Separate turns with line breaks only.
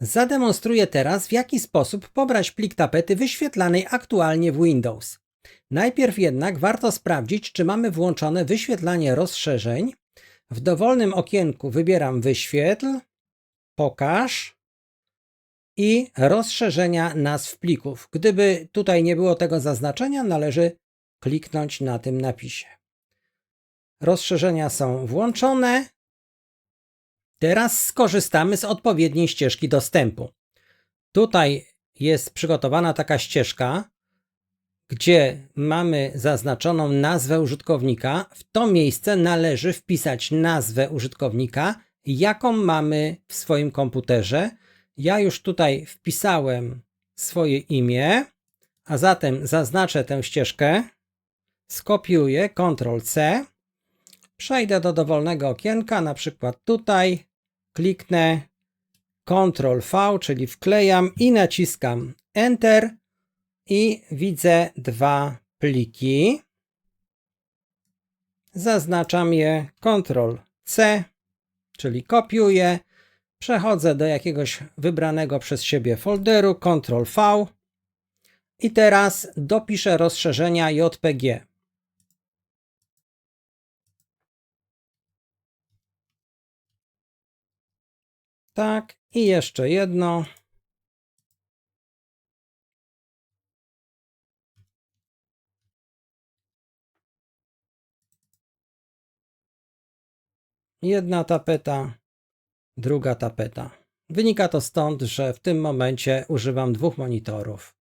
Zademonstruję teraz, w jaki sposób pobrać plik tapety wyświetlanej aktualnie w Windows. Najpierw jednak warto sprawdzić, czy mamy włączone wyświetlanie rozszerzeń. W dowolnym okienku wybieram Wyświetl, Pokaż i rozszerzenia nazw plików. Gdyby tutaj nie było tego zaznaczenia, należy kliknąć na tym napisie. Rozszerzenia są włączone. Teraz skorzystamy z odpowiedniej ścieżki dostępu. Tutaj jest przygotowana taka ścieżka, gdzie mamy zaznaczoną nazwę użytkownika. W to miejsce należy wpisać nazwę użytkownika, jaką mamy w swoim komputerze. Ja już tutaj wpisałem swoje imię, a zatem zaznaczę tę ścieżkę, skopiuję Ctrl-C, przejdę do dowolnego okienka, na przykład tutaj, kliknę Ctrl-V, czyli wklejam i naciskam Enter i widzę dwa pliki. Zaznaczam je Ctrl-C, czyli kopiuję, przechodzę do jakiegoś wybranego przez siebie folderu, Ctrl-V i teraz dopiszę rozszerzenia JPG. Tak, i jeszcze jedno. Jedna tapeta, druga tapeta. Wynika to stąd, że w tym momencie używam dwóch monitorów.